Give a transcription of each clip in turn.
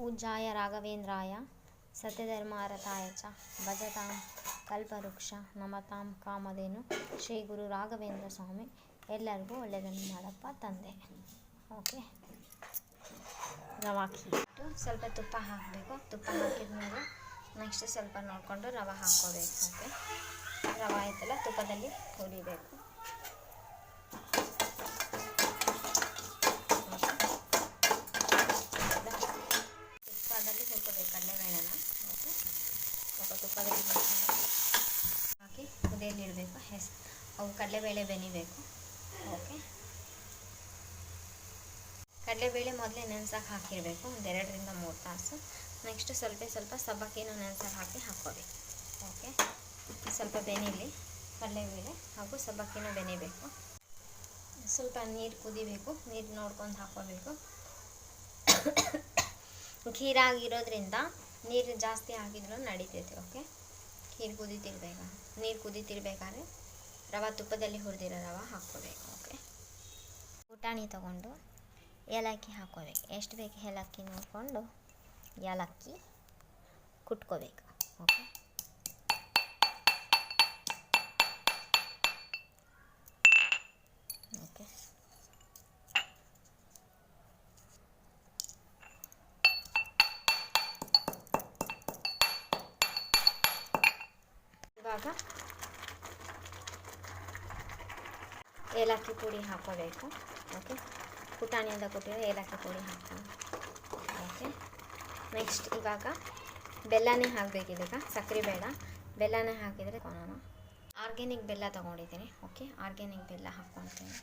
ಪೂಜ್ಯಾಯ ರಾಘವೇಂದ್ರಾಯ ಸತ್ಯಧರ್ಮಾರತಾಯ ಚ ಭಜತಾಂ ಕಲ್ಪವೃಕ್ಷ ನಮತಾಂ ಕಾಮಧೇನು ಶ್ರೀ ಗುರು ರಾಘವೇಂದ್ರ ಸ್ವಾಮಿ. ಎಲ್ಲರಿಗೂ ಒಳ್ಳೆಯದನ್ನು ಮಾಡಪ್ಪ ತಂದೆ. ಓಕೆ. ರವಾಕಿ ಇಟ್ಟು ಸ್ವಲ್ಪ ತುಪ್ಪ ಹಾಕಬೇಕು. ತುಪ್ಪ ಹಾಕಿದ್ಮೇಲೆ ನೆಕ್ಸ್ಟ್ ಸ್ವಲ್ಪ ನೋಡಿಕೊಂಡು ರವೆ ಹಾಕೋಬೇಕು ಓಕೆ. ರವೆ ಆಯ್ತಲ್ಲ? ತುಪ್ಪದಲ್ಲಿ ಹುರಿಬೇಕು ತುಪ್ಪದಲ್ಲಿ ಹುರ್ಕೋಬೇಕು ಕಡಲೆಬೇಳೆನ ಓಕೆ ಸ್ವಲ್ಪ ತುಪ್ಪದಲ್ಲಿ ಹುರ್ಕೊಂಡು ಹಾಕಿ ಕುದಿಯಲ್ಲಿ ಇಡಬೇಕು ಹೆಸ್, ಅವು ಕಡಲೆಬೇಳೆ ಬೆನಿಬೇಕು ಓಕೆ ಕಡಲೆಬೇಳೆ ಮೊದಲೇ ನೆನೆಸಕ್ಕೆ ಹಾಕಿರಬೇಕು ಒಂದೆರಡರಿಂದ ಮೂರು ತಾಸು. ನೆಕ್ಸ್ಟ್ ಸ್ವಲ್ಪ ಸ್ವಲ್ಪ ಸಬ್ಬಕ್ಕಿನೂ ನೆನೆಸಕ್ಕೆ ಹಾಕಿ ಹಾಕ್ಕೋಬೇಕು ಓಕೆ ಸ್ವಲ್ಪ ಬೆನಿಲಿ ಕಡಲೆಬೇಳೆ ಹಾಗೂ ಸಬ್ಬಕ್ಕಿನೂ ಬೆನಿಬೇಕು. ಸ್ವಲ್ಪ ನೀರು ಕುದಿಬೇಕು, ನೀರು ನೋಡ್ಕೊಂಡು ಹಾಕ್ಕೋಬೇಕು ಘೀರಾಗಿರೋದ್ರಿಂದ ನೀರು ಜಾಸ್ತಿ ಹಾಕಿದ್ರು ನಡೀತೈತೆ ಓಕೆ ಖೀರು ಕುದಿತಿರ್ಬೇಕ ನೀರು ಕುದೀತಿರ್ಬೇಕಾದ್ರೆ ರವೆ ತುಪ್ಪದಲ್ಲಿ ಹುರಿದಿರೋ ರವೆ ಹಾಕ್ಕೋಬೇಕು ಓಕೆ ಪುಟಾಣಿ ತೊಗೊಂಡು ಏಲಕ್ಕಿ ಹಾಕ್ಕೋಬೇಕು. ಎಷ್ಟು ಬೇಕು ಏಲಕ್ಕಿ ನೋಡಿಕೊಂಡು ಏಲಕ್ಕಿ ಕುಟ್ಕೋಬೇಕು ಓಕೆ ಇವಾಗ ಏಲಕ್ಕಿ ಪುಡಿ ಹಾಕೋಬೇಕು. ಓಕೆ ಪುಟಾಣಿಯಿಂದ ಕೊಟ್ಟಿರೋ ಏಲಕ್ಕಿ ಪುಡಿ ಹಾಕ್ತೀನಿ. ಓಕೆ ನೆಕ್ಸ್ಟ್ ಇವಾಗ ಬೆಲ್ಲನೇ ಹಾಕಬೇಕು ಈಗ. ಸಕ್ಕರೆ ಬೇಡ. ಬೆಲ್ಲನೇ ಹಾಕಿದರೆ ಕೊಡೋಣ. ಆರ್ಗ್ಯಾನಿಕ್ ಬೆಲ್ಲ ತೊಗೊಂಡಿದ್ದೀನಿ. ಓಕೆ ಆರ್ಗ್ಯಾನಿಕ್ ಬೆಲ್ಲ ಹಾಕ್ಕೊಳ್ತೀನಿ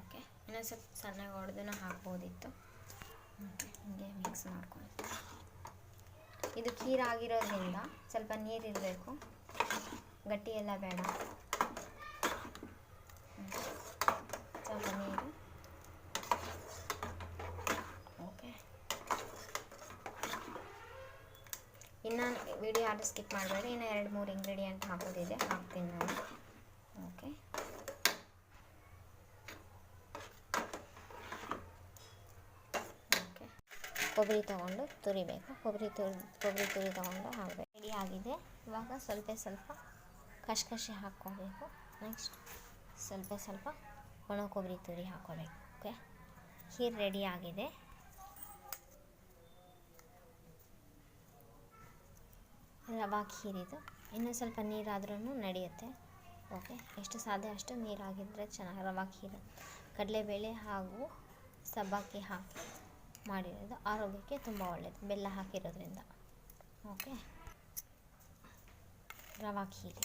ಓಕೆ ಇನ್ನೊಂದು ಸ್ವಲ್ಪ ಸಣ್ಣಗೆ ಹೊಡೆದೂ ಹಾಕ್ಬೋದಿತ್ತು. ಓಕೆ ಹೀಗೆ ಮಿಕ್ಸ್ ಮಾಡ್ಕೊಳ್ತೀನಿ ಇದು ಖೀರ್ ಆಗಿರೋದ್ರಿಂದ ಸ್ವಲ್ಪ ನೀರು ಇರಬೇಕು. ಗಟ್ಟಿ ಎಲ್ಲ ಬೇಡ. ಸ್ವಲ್ಪ ನೀರು. ಓಕೆ. ಇನ್ನು ವಿಡಿಯೋ ಆರ್ಡರ್ ಸ್ಕಿಪ್ ಮಾಡಬೇಡಿ. ಇನ್ನು ಎರಡು ಮೂರು ಇಂಗ್ರೀಡಿಯೆಂಟ್ ಹಾಕೋದಿದೆ. ಹಾಕ್ತೀನಿ ನಾನು. ಓಕೆ. ಕೊಬ್ಬರಿ ತೊಗೊಂಡು ತುರಿಬೇಕು. ಕೊಬ್ಬರಿ ತುರಿ ಕೊಬ್ಬರಿ ತುರಿ ತೊಗೊಂಡು ಹಾಕಬೇಕು. ರೆಡಿ ಆಗಿದೆ. ಇವಾಗ ಸ್ವಲ್ಪ ಸ್ವಲ್ಪ ಕಶ್ಕಶಿ ಹಾಕ್ಕೋಬೇಕು. ನೆಕ್ಸ್ಟ್ ಸ್ವಲ್ಪ ಸ್ವಲ್ಪ ಒಣ ಕೊಬ್ಬರಿ ತುರಿ ಹಾಕ್ಕೋಬೇಕು. ಓಕೆ ಖೀರ್ ರೆಡಿ ಆಗಿದೆ. ರವಾ ಖೀರಿದು ಇನ್ನೂ ಸ್ವಲ್ಪ ನೀರಾದ್ರೂ ನಡೆಯುತ್ತೆ. ಓಕೆ ಎಷ್ಟು ಸಾಧ್ಯ ಅಷ್ಟು ನೀರಾಗಿದ್ದರೆ ಚೆನ್ನಾಗಿ ರವಾ ಖೀರು ಕಡಲೆಬೇಳೆ ಹಾಗೂ ಸಬ್ಬಕ್ಕಿ ಹಾಕಿ. ಮಾಡಿರೋದು ಆರೋಗ್ಯಕ್ಕೆ ತುಂಬ ಒಳ್ಳೆಯದು ಬೆಲ್ಲ ಹಾಕಿರೋದ್ರಿಂದ. ಓಕೆ ರವಾ ಖೀರಿ.